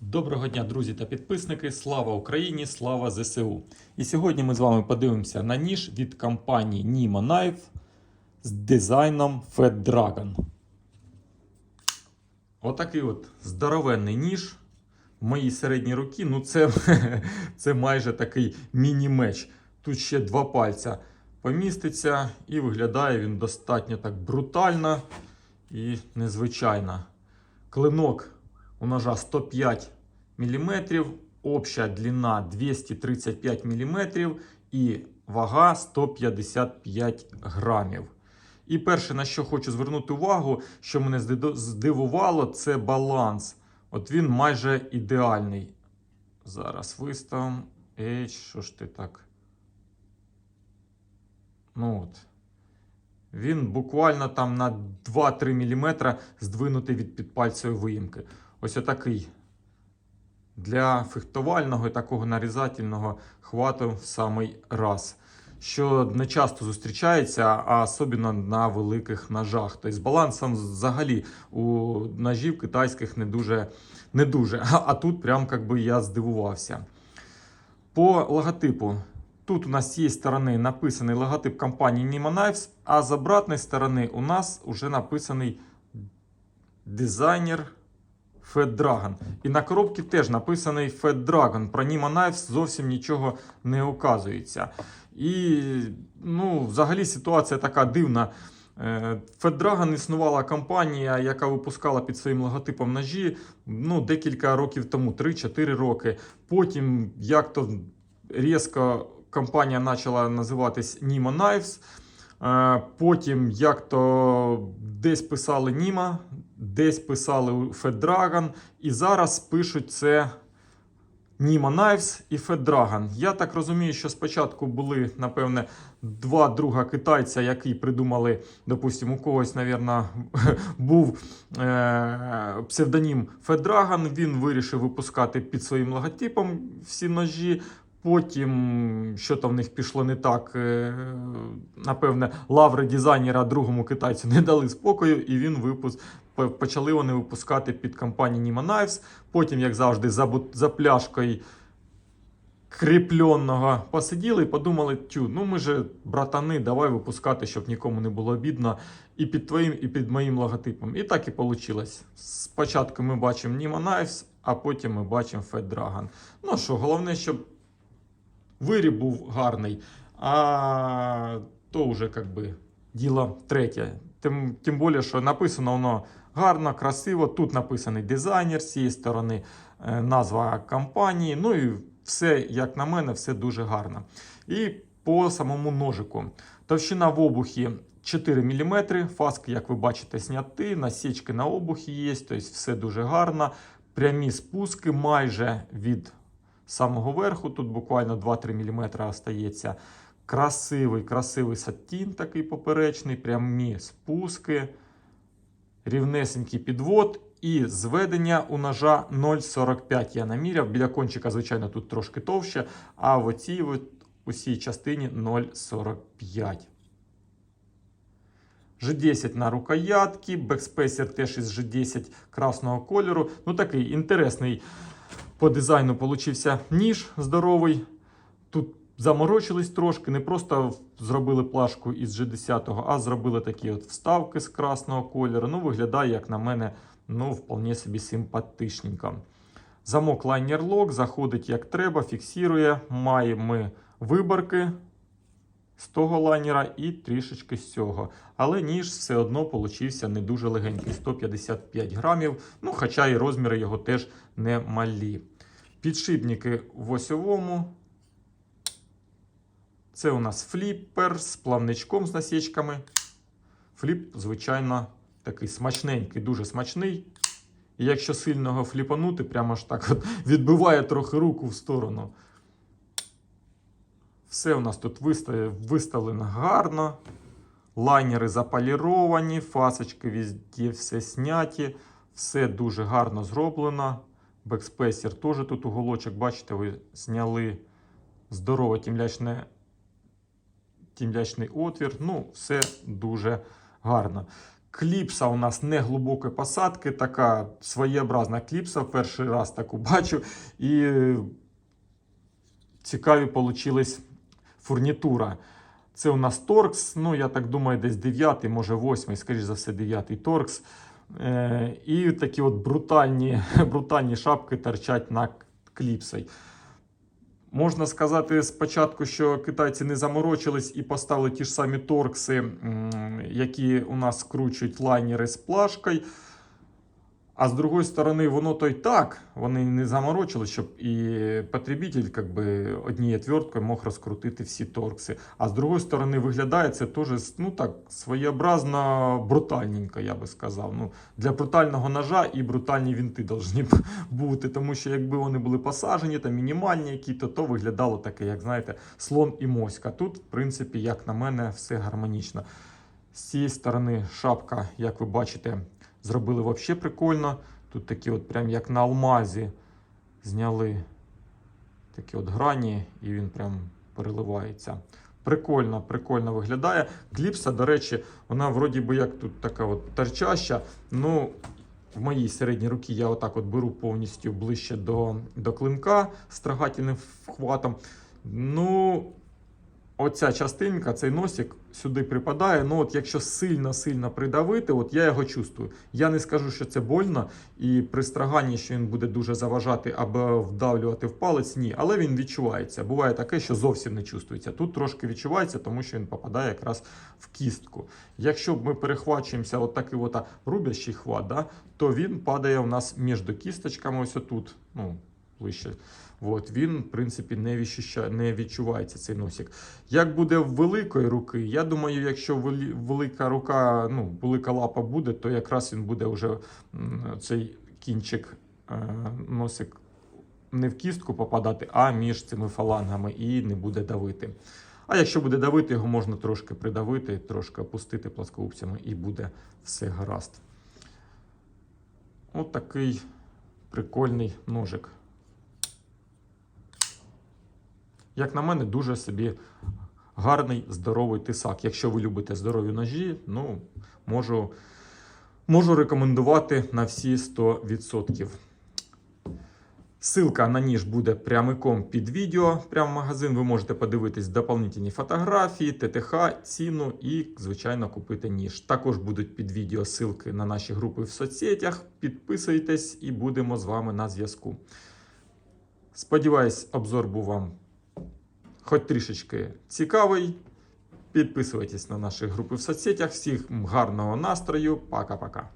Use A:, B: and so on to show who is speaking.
A: Доброго дня, друзі та підписники! Слава Україні! Слава ЗСУ! І сьогодні ми з вами подивимося на ніж від компанії Nima Knife з дизайном Fed Dragon. Отакий от здоровенний ніж в моїй середній руці. Ну, це, це майже такий міні-меч. Тут ще два пальця поміститься, і виглядає він достатньо так брутально і незвичайно. Клинок у ножа 105 мм, обща длина 235 мм і вага 155 грамів. І перше, на що хочу звернути увагу, що мене здивувало, це баланс. От він майже ідеальний. Зараз виставимо. Ей, що ж ти так? Ну от. Він буквально там на 2-3 мм здвинутий від підпальцевої виїмки. Ось отакий. Для фехтувального і такого нарізательного хвату в самий раз. Що не часто зустрічається, а особливо на великих ножах. Тобто з балансом взагалі у ножів китайських не дуже. Не дуже. А, тут прям как би я здивувався. По логотипу. Тут у нас з цієї сторони написаний логотип компанії Nima Knives, а з обратної сторони у нас вже написаний дизайнер Fed Dragon. І на коробці теж написаний Fed Dragon. Про Nima Knives зовсім нічого не указується. І ну, взагалі ситуація така дивна. Е, Fed Dragon існувала компанія, яка випускала під своїм логотипом ножі ну, декілька років тому, 3-4 роки. Потім як то різко компанія почала називатись Nima Knives. Потім як то десь писали Німа, десь писали Dragon, і зараз пишуть це Nima Knives і Dragon. Я так розумію, що спочатку були, напевне, два друга китайця, які придумали, допустимо, у когось, напевно, був е- псевдонім Dragon. Він вирішив випускати під своїм логотипом всі ножі. Потім, що там в них пішло не так, е, напевне, лаври дизайнера другому китайцю не дали спокою, і він випуск. Почали вони випускати під компанію Nima Knives. Потім, як завжди, за, за пляшкою кріпленого посиділи і подумали: тю, ну ми же братани, давай випускати, щоб нікому не було бідно, і під твоїм, і під моїм логотипом. І так і вийшло. Спочатку ми бачимо Nima Knives, а потім ми бачимо Fed Dragon. Ну що, головне, щоб виріб був гарний, а то вже як би діло третє. Тим, тим більше, що написано воно гарно, красиво. Тут написаний дизайнер з цієї сторони, е, назва компанії. Ну і все, як на мене, все дуже гарно. І по самому ножику. Товщина в обухі 4 мм, фаски, як ви бачите, зняті, насічки на обухі є, тобто все дуже гарно. Прямі спуски майже від самого верху, тут буквально 2-3 мм остається. Красивий, красивий сатін такий поперечний, прямі спуски, рівнесенький підвод і зведення у ножа 0,45 я наміряв. Біля кончика, звичайно, тут трошки товще, а в оцій усій частині 0,45. G10 на рукоятки, бекспейсер теж із G10 красного кольору. Ну такий інтересний по дизайну получився ніж здоровий. Тут заморочились трошки, не просто зробили плашку із G10, а зробили такі от вставки з красного кольору. Ну, виглядає, як на мене, ну, вполне собі симпатичненько. Замок лайнер лок заходить як треба, фіксує. Маємо виборки з того лайнера і трішечки з цього. Але ніж все одно получився не дуже легенький 155 грамів. Ну, хоча і розміри його теж не малі. Підшипники в осьовому. Це у нас фліппер з плавничком з насічками. Фліп, звичайно, такий смачненький, дуже смачний. І якщо сильно його фліпанути, прямо ж так от відбиває трохи руку в сторону. Все у нас тут виставлено гарно. Лайнери заполіровані, фасочки везде все сняті. Все дуже гарно зроблено. Бекспейсер теж тут уголочок, бачите, ви зняли здорове тімлячне, тімлячний отвір. Ну, все дуже гарно. Кліпса у нас не глибокої посадки, така своєобразна кліпса. Перший раз таку бачу. І цікаві получились фурнітура. Це у нас торкс, ну я так думаю, десь 9, може 8, скоріш за все, 9 торкс. Е, і такі от брутальні, брутальні шапки торчать на кліпсой. Можна сказати спочатку, що китайці не заморочились і поставили ті ж самі торкси, які у нас скручують лайнери з плашкою. А з другої сторони, воно то й так, вони не заморочились, щоб і потребитель как би, однією твердкою мог розкрутити всі торкси. А з другої сторони, виглядає це теж ну, своєобразно брутальненько, я би сказав. Ну, для брутального ножа і брутальні вінти повинні бути. Тому що якби вони були посажені, та мінімальні які, то, то виглядало таке, як знаєте, слон і моська. Тут, в принципі, як на мене, все гармонічно. З цієї сторони шапка, як ви бачите, зробили взагалі прикольно. Тут такі от прям як на алмазі зняли такі от грані, і він прям переливається. Прикольно, прикольно виглядає. Кліпса, до речі, вона вроді би як тут така от торчаща. Ну, в моїй середній руці я отак от беру повністю ближче до, до клинка з трагательним вхватом. Ну, оця частинка, цей носик сюди припадає. Ну, от якщо сильно-сильно придавити, от я його чувствую. Я не скажу, що це больно, і при страганні, що він буде дуже заважати або вдавлювати в палець, ні. Але він відчувається. Буває таке, що зовсім не чувствується. Тут трошки відчувається, тому що він попадає якраз в кістку. Якщо ми перехвачуємося от такий от рубящий хват, да, то він падає у нас між кісточками, ось отут. Ну, ближче. От, він, в принципі, не, не відчувається цей носик. Як буде великої руки, я думаю, якщо велика рука, ну, велика лапа буде, то якраз він буде вже цей кінчик, е, носик не в кістку попадати, а між цими фалангами і не буде давити. А якщо буде давити, його можна трошки придавити, трошки опустити плоскогубцями і буде все гаразд. От такий прикольний ножик. Як на мене, дуже собі гарний здоровий тисак. Якщо ви любите здорові ножі, ну можу, можу рекомендувати на всі 100%. Ссылка на ніж буде прямиком під відео. Прямо в магазин ви можете подивитись доповнительні фотографії, ТТХ, ціну і, звичайно, купити ніж. Також будуть під відео ссылки на наші групи в соцсетях. Підписуйтесь і будемо з вами на зв'язку. Сподіваюсь, обзор був вам хоч трішечки цікавий. Підписуйтесь на наші групи в соцсетях. Всіх гарного настрою. Пока-пока.